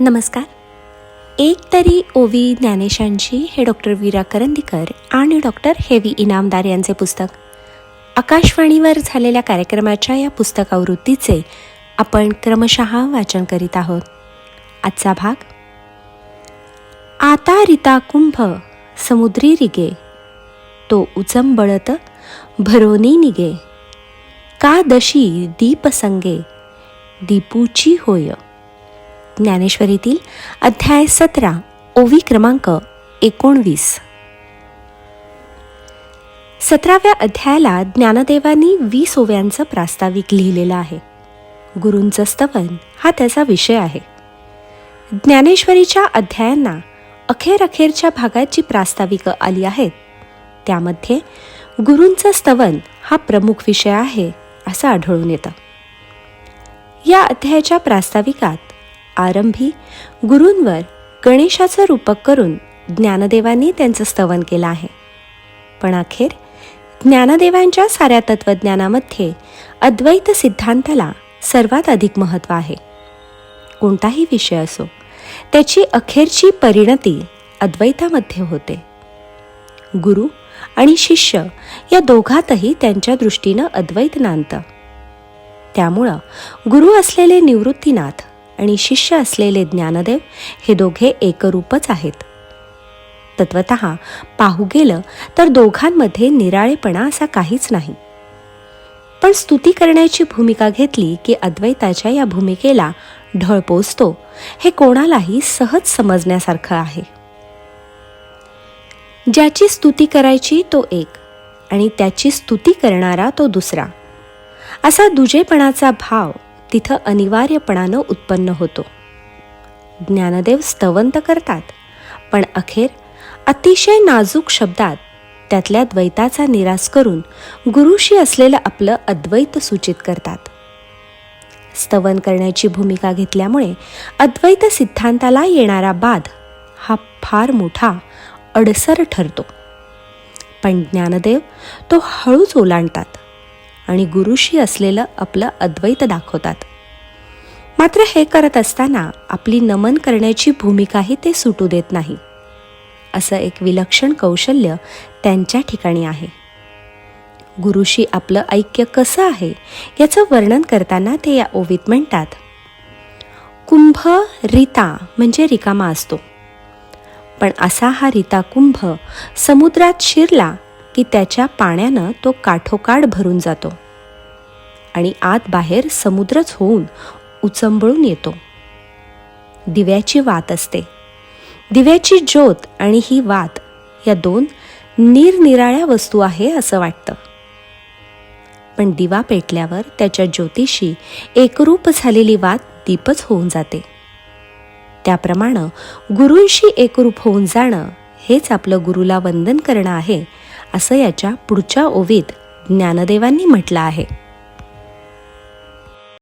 नमस्कार. एक तरी ओवी ज्ञानेशांची हे डॉक्टर वीरा करंदीकर आणि डॉक्टर हेवी इनामदार यांचे पुस्तक. आकाशवाणीवर झालेल्या कार्यक्रमाच्या या पुस्तकावृत्तीचे आपण क्रमशः वाचन करीत आहोत. आजचा भाग. आता रिता कुंभ समुद्री रिगे. तो उचंबळत भरोनी निगे. का दशी दीपसंगे दीपूची होय. ज्ञानेश्वरीतील अध्याय सतरा ओवी क्रमांक एकोणवीस. सतराव्या अध्यायाला ज्ञानदेवांनी वीस ओव्यांचं प्रास्ताविक लिहिलेलं आहे. गुरूंचं स्तवन हा त्याचा विषय आहे. ज्ञानेश्वरीच्या अध्यायांना अखेर अखेरच्या भागात जी प्रास्ताविकं आली आहेत. त्यामध्ये गुरूंचं स्तवन हा प्रमुख विषय आहे असं आढळून येतं. या अध्यायाच्या प्रास्ताविकात आरंभी गुरूंवर गणेशाचं रूपक करून ज्ञानदेवांनी त्यांचं स्तवन केलं आहे. पण अखेर ज्ञानदेवांच्या साऱ्या तत्त्वज्ञानामध्ये अद्वैत सिद्धांताला सर्वात अधिक महत्त्व आहे. कोणताही विषय असो त्याची अखेरची परिणती अद्वैतामध्ये होते. गुरु आणि शिष्य या दोघातही त्यांच्या दृष्टीनं अद्वैत नांदतं. त्यामुळं गुरु असलेले निवृत्तीनाथ आणि शिष्य असलेले ज्ञानदेव हे दोघे एकरूपच आहेत. तत्वत पाहू गेलं तर दोघांमध्ये निराळेपणा असा काहीच नाही. पण स्तुती करण्याची भूमिका घेतली की अद्वैताच्या या भूमिकेला ढळ पोचतो हे कोणालाही सहज समजण्यासारखं आहे. ज्याची स्तुती करायची तो एक आणि त्याची स्तुती करणारा तो दुसरा. असा दुजेपणाचा भाव तिथं अनिवार्यपणानं उत्पन्न होतो. ज्ञानदेव स्तवंत करतात पण अखेर अतिशय नाजूक शब्दात त्यातल्या द्वैताचा निराश करून गुरुशी असलेलं आपलं अद्वैत सूचित करतात. स्तवन करण्याची भूमिका घेतल्यामुळे अद्वैत सिद्धांताला येणारा बाध हा फार मोठा अडसर ठरतो. पण ज्ञानदेव तो हळूच ओलांडतात. आणि गुरुशी असलेलं आपलं अद्वैत दाखवतात. मात्र हे करत असताना आपली नमन करण्याची भूमिकाही ते सुटू देत नाही. असं एक विलक्षण कौशल्य त्यांच्या ठिकाणी आहे. गुरुशी आपलं ऐक्य कसं आहे याचं वर्णन करताना ते या ओवीत म्हणतात. कुंभ रिता म्हणजे रिकामा असतो. पण असा हा रिता कुंभ समुद्रात शिरला की त्याच्या पाण्यानं तो काठोकाठ भरून जातो. आणि आत बाहेर समुद्रच होऊन उचंबळून येतो. दिव्याची वात असते. दिव्याची ज्योत आणि ही वात या दोन निरनिराळ्या वस्तू आहे असं वाटतं. पण दिवा पेटल्यावर त्याच्या ज्योतीशी एकरूप झालेली वात दीपच होऊन जाते. त्याप्रमाणे गुरूंशी एकरूप होऊन जाणं हेच आपलं गुरुला वंदन करणं आहे असं याच्या पुढच्या ओवीत ज्ञानदेवांनी म्हटलं आहे.